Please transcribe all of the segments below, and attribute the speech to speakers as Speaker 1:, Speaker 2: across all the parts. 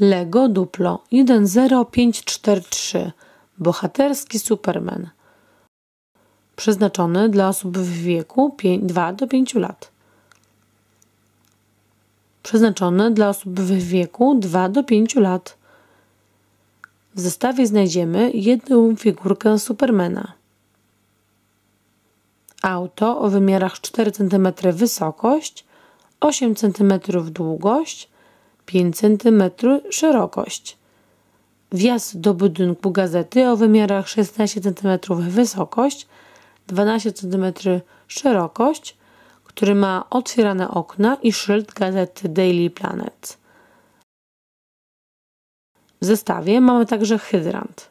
Speaker 1: Lego Duplo 10543 Bohaterski Superman Przeznaczony dla osób w wieku 2 do 5 lat. Przeznaczony dla osób w wieku 2 do 5 lat. W zestawie znajdziemy jedną figurkę Supermana. Auto o wymiarach 4 cm wysokość, 8 cm długość, 5 cm szerokość. Wjazd do budynku gazety o wymiarach 16 cm wysokość, 12 cm szerokość, który ma otwierane okna i szyld gazety Daily Planet. W zestawie mamy także hydrant.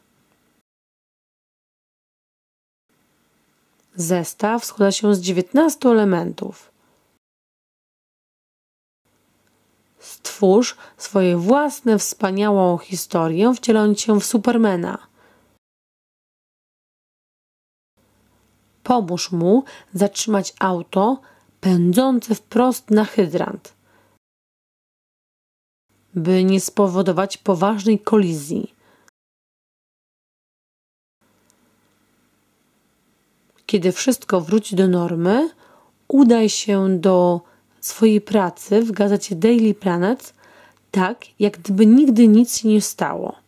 Speaker 1: Zestaw składa się z 19 elementów. Stwórz swoje własne wspaniałą historię, wcieląc się w Supermana. Pomóż mu zatrzymać auto pędzące wprost na hydrant, by nie spowodować poważnej kolizji. Kiedy wszystko wróci do normy, udaj się do swojej pracy w gazecie Daily Planet tak, jak gdyby nigdy nic się nie stało.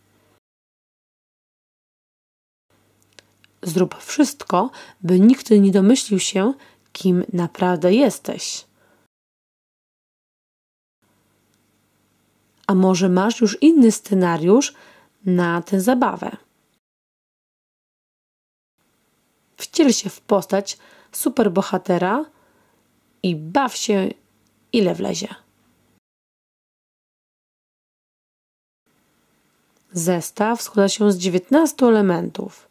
Speaker 1: Zrób wszystko, by nikt nie domyślił się, kim naprawdę jesteś. A może masz już inny scenariusz na tę zabawę? Wciel się w postać superbohatera i baw się ile wlezie. Zestaw składa się z 19 elementów.